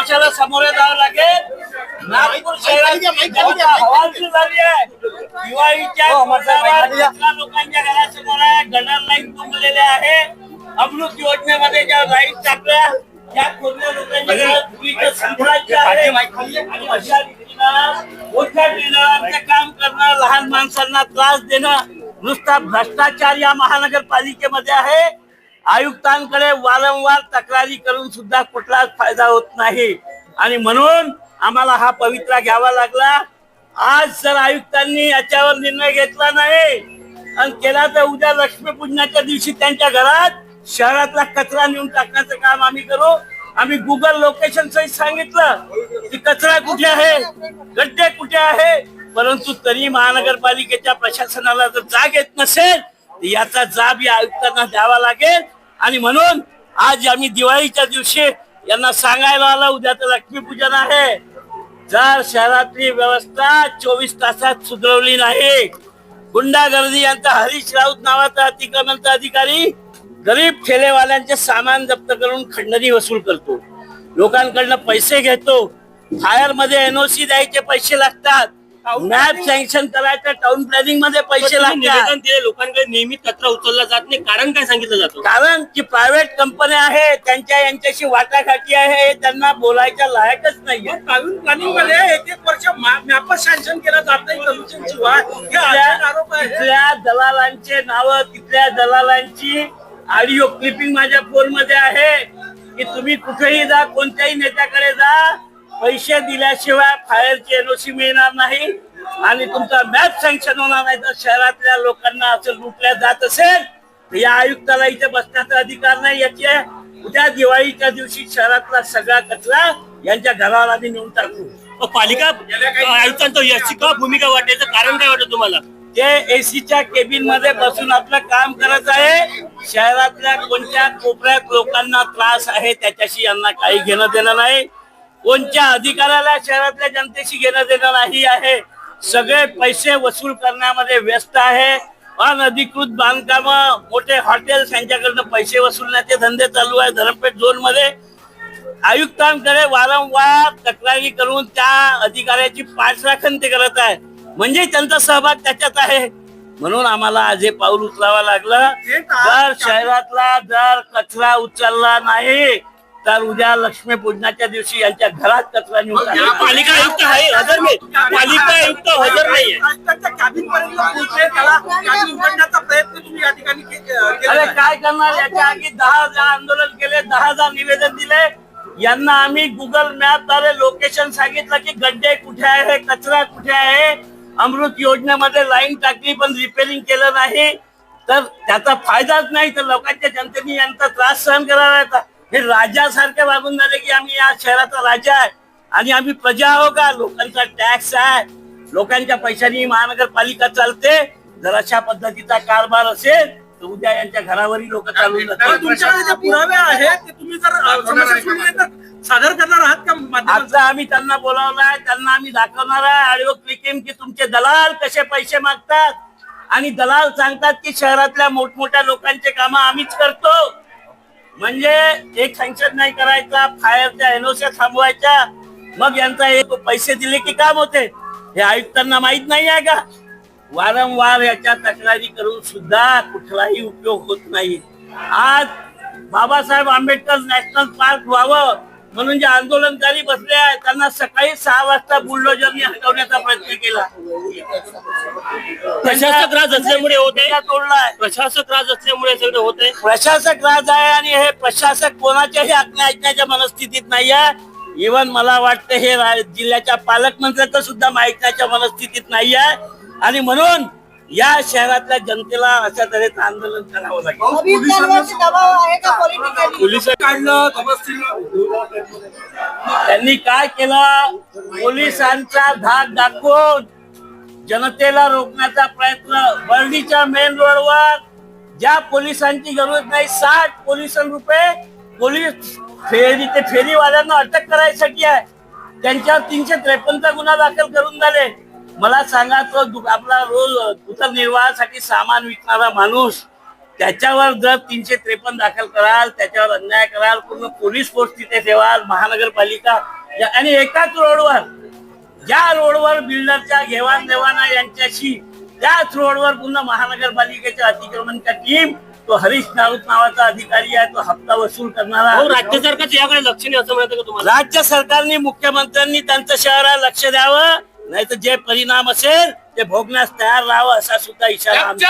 कशाला सामोरे जावं लागेल नागपूर शहरात मोठा झाली आहे दिवाळीच्या लोकांच्या घरासमोर आहे लाईन तुंबलेले आहे अमृत योजनेमध्ये ज्या लाईन टाकल्या त्या खोदल्या लोकांच्या घरात साम्राज्य आहे आणि अशा रीतीनं मोठ्या टेंडरांचं काम करणं लहान माणसांना त्रास देणं नुसता भ्रष्टाचार या महानगरपालिकेमध्ये आहे आयुक्तांकडे वारंवार तक्रारी करून सुद्धा कुठलाच फायदा होत नाही. आणि म्हणून आम्हाला हा पवित्रा घ्यावा लागला. आज जर आयुक्तांनी याच्यावर निर्णय घेतला नाही. आणि केला तर उद्या लक्ष्मीपूजनाच्या दिवशी त्यांच्या घरात शहरातला कचरा नेऊन टाकण्याचं काम आम्ही करू. आम्ही गुगल लोकेशन सहित सांगितलं की कचरा कुठे आहे? गड्डे कुठे आहे? परंतु तरी महानगरपालिकेच्या प्रशासनाला जर जाग येत नसेल याचा जाब या आयुक्तांना द्यावा लागेल. आणि म्हणून आज आम्ही दिवाळीच्या दिवशी यांना सांगायला आलं उद्या तर लक्ष्मीपूजन आहे. जर शहरातली व्यवस्था चोवीस तासात सुधरवली नाही गुंडागर्दी यांचा हरीश राऊत नावाचा अतिक्रमणचा अधिकारी गरीब ठेलेवाल्यांचे सामान जप्त करून खंडणी वसूल करतो. लोकांकडनं पैसे घेतो. फायरमध्ये एनओसी द्यायचे पैसे लागतात. मॅप सँक्शन करायचं टाउन प्लॅनिंगमध्ये पैसे लागतात. निवेदन दिले लोकांकडे नेहमी कचरा उचलला जात नाही. कारण काय सांगितलं जातं? कारण की प्रायव्हेट कंपन्या आहेत त्यांच्या यांच्याशी वाटाघाटी आहे हे त्यांना बोलायच्या लायकच नाहीये. नवीन प्लॅनिंगमध्ये एक एक वर्ष मॅप सँक्शन केलं जात नाही कमिशन शिवाय हे तिथल्या असे आरोप आहे तिथल्या दलालांचे नाव तिथल्या दलालांची ऑडिओ क्लिपिंग माझ्या फोनमध्ये आहे. की तुम्ही कुठेही जा कोणत्याही नेत्याकडे जा पैसे दिल्याशिवाय फायरची एनओसी मिळणार नाही आणि तुमचा मॅप सँक्शन होणार नाही. तर शहरातल्या लोकांना असं लुटल्या जात असेल तर या आयुक्ताला इथे बसण्याचा अधिकार नाही. याचे उद्या दिवाळीच्या दिवशी शहरातला सगळा कचरा यांच्या घरावर आम्ही नेऊन टाकू. पालिका आयुक्तांचं याची का भूमिका वाटायचं कारण काय वाटतं तुम्हाला? ते एसीच्या केबिनमध्ये बसून आपलं काम करत आहे शहरातल्या कोणत्या कोपऱ्यात लोकांना त्रास आहे त्याच्याशी यांना काही घेणं देणं नाही. कोणत्या अधिकाऱ्याला शहरातल्या जनतेशी घेणं देणं नाही आहे? सगळे पैसे वसूल करण्यामध्ये व्यस्त आहे. अनधिकृत बांधकाम मोठे हॉटेल्स यांच्याकडनं पैसे वसूलण्याचे धंदे चालू आहे धरमपेठ झोनमध्ये आयुक्तांकडे वारंवार तक्रारी करून त्या अधिकाऱ्याची पाठराखण ते करत आहे. म्हणजे त्यांचा सहभाग त्याच्यात आहे. म्हणून आम्हाला आज हे पाऊल उचलावं लागलं. जर शहरातला जर कचरा उचलला नाही तर उद्या लक्ष्मीपूजनाच्या दिवशी यांच्या घरात कचरा नेऊन. पालिका आयुक्त आहे हजर नाही. पालिका आयुक्त हजर नाहीये आयुक्तांच्या कॅबिन पर्यंत पोहोचले त्याला कॅबिन उघडण्याचा प्रयत्न तुम्ही या ठिकाणी के- केलेला अरे आहे. काय करणार? याच्या आधी दहा हजार आंदोलन केले दहा हजार निवेदन दिले. यांना आम्ही गुगल मॅपद्वारे लोकेशन सांगितलं की गड्डे कुठे आहे कचरा कुठे आहे? अमृत योजनेमध्ये लाईन टाकली पण रिपेरिंग केलं नाही. तर त्याचा फायदाच नाही तर लोकांच्या जनतेने यांचा त्रास सहन करावा लागला हे राजासारखे वागून झाले की आम्ही या शहराचा राजा आहे. आणि आम्ही प्रजा आहो का? लोकांचा टॅक्स आहे. लोकांच्या पैशांनी महानगरपालिका चालते. जर अशा पद्धतीचा कारभार असेल तर उद्या यांच्या घरावरही लोक चालून तुमच्याकडे जे पुरावे आहेत ते तुम्ही जर तर सादर करणार आहात का माध्यमात आता आम्ही त्यांना बोलावलाय त्यांना आम्ही दाखवणार आहे. ऑडिओ क्लिकिंग की तुमचे दलाल कसे पैसे मागतात? आणि दलाल सांगतात की शहरातल्या मोठमोठ्या लोकांचे काम आम्हीच करतो. म्हणजे एक सँक्शन नाही करायचा फायरच्या एनओसी थांबवायच्या. मग यांचा एक पैसे दिले की काम होते. हे आयुक्तांना माहीत नाही आहे का? वारंवार याच्या तक्रारी करून सुद्धा कुठलाही उपयोग होत नाही. आज बाबासाहेब आंबेडकर नॅशनल पार्क व्हावं म्हणून जे आंदोलनकारी बसले आहेत त्यांना सकाळी सहा वाजता बुलडोजरने हटवण्याचा प्रयत्न केला. प्रशासक राज असल्यामुळे होते. तोडलाय प्रशासक राज असल्यामुळे सगळं होते. प्रशासक राज आहे आणि हे प्रशासक कोणाच्याही आज्ञा ऐकण्याच्या मनस्थितीत नाही आहे इवन मला वाटतं हे जिल्ह्याच्या पालकमंत्र्याचं सुद्धा ऐकण्याच्या मनस्थितीत नाही आहे आणि म्हणून या शहरातल्या जनतेला अशा तऱ्हेचं आंदोलन करावं लागेल. अभियुक्तांवरती दबाव आहे का पॉलिटिकली पोलीस काढलं त्यांनी काय केलं? पोलिसांचा धाक दाखवून जनतेला रोखण्याचा प्रयत्न बर्डीच्या मेन रोडवर ज्या पोलिसांची गरज नाही साठ पोलीस रुपये पोलीस फेरी ते फेरीवाल्यांना अटक करायसाठी आहे. त्यांच्यावर तीनशे त्रेपन्नचा गुन्हा दाखल करून झाले. मला सांगा तो आपला रोज उदरनिर्वाहासाठी सामान विकणारा माणूस त्याच्यावर जर तीनशे त्रेपन्न दाखल कराल त्याच्यावर अन्याय कराल पूर्ण पोलीस फोर्स तिथे ठेवाल महानगरपालिका या- आणि एकाच रोडवर ज्या रोडवर बिल्डरच्या घेवाण देवाणा यांच्याशी त्याच रोडवर पुन्हा महानगरपालिकेच्या अतिक्रमणच्या टीम तो हरीश नाऊत नावाचा अधिकारी आहे तो हप्ता वसूल करणारा. राज्य सरकारचं याकडे लक्ष नाही असं म्हणतं का तुम्हाला? राज्य सरकारने मुख्यमंत्र्यांनी त्यांचं शहराला लक्ष द्यावं नाही तर जे परिणाम असेल ते भोगण्यास तयार राहावं असा सुद्धा इशारा आमचा.